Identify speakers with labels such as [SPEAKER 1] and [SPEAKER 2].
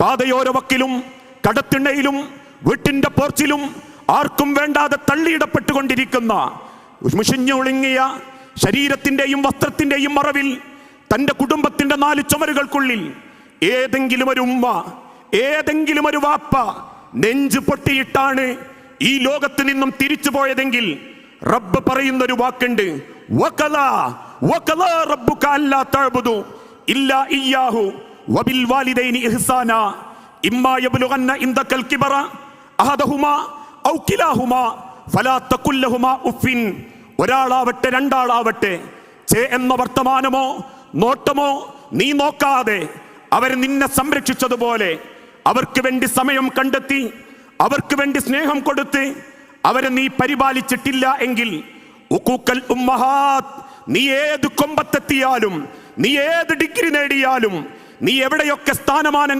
[SPEAKER 1] പാതയോര വക്കിലും കടത്തിണ്ണയിലും വീട്ടിന്റെ പോർച്ചിലും ആർക്കും വേണ്ടാതെ തള്ളിയിടപ്പെട്ടുകൊണ്ടിരിക്കുന്ന മുഷിഞ്ഞുളിങ്ങിയ ശരീരത്തിന്റെയും വസ്ത്രത്തിന്റെയും മറവിൽ തന്റെ കുടുംബത്തിന്റെ നാല് ചുമരുകൾക്കുള്ളിൽ ഏതെങ്കിലും ഒരു ഉമ്മ ഏതെങ്കിലും ഒരു വാപ്പ നെഞ്ചു പൊട്ടിയിട്ടാണ് ഈ ലോകത്ത് നിന്നും തിരിച്ചു പോയതെങ്കിൽ റബ്ബ് പറയുന്ന ഒരു വാക്കുണ്ട് വക്കല വക്കല അല്ലാ ഇല്ലാ ഇയ്യാഹു. വബിൽ വാലിദൈനി ഇഹ്സാന ഇമ്മാ യബ്ലുഗന്ന ഇന്ദകൽ കിബറ അഹദഹുമാ ഔ കിലാഹുമാ ഫലാ തഖുല്ലഹുമാ ഉഫിൻ ഒരാളാവട്ടെ രണ്ടാളാവട്ടെ ചേ എന്ന വർത്തമാനമോ നോട്ടമോ നീ നോക്കാതെ അവർ നിന്നെ സംരക്ഷിച്ചതുപോലെ അവർക്ക് വേണ്ടി സമയം കണ്ടെത്തി അവർക്ക് വേണ്ടി സ്നേഹം കൊടുത്ത് അവരെ നീ പരിപാലിച്ചിട്ടില്ല എങ്കിൽ ഉക്കൂക്കൽ ഉമ്മഹാത്ത് നീ ഏത് കൊമ്പത്തെത്തിയാലും നീ ഏത് ഡിഗ്രി നേടിയാലും നീ എവിടെയൊക്കെ സ്ഥാനമാനം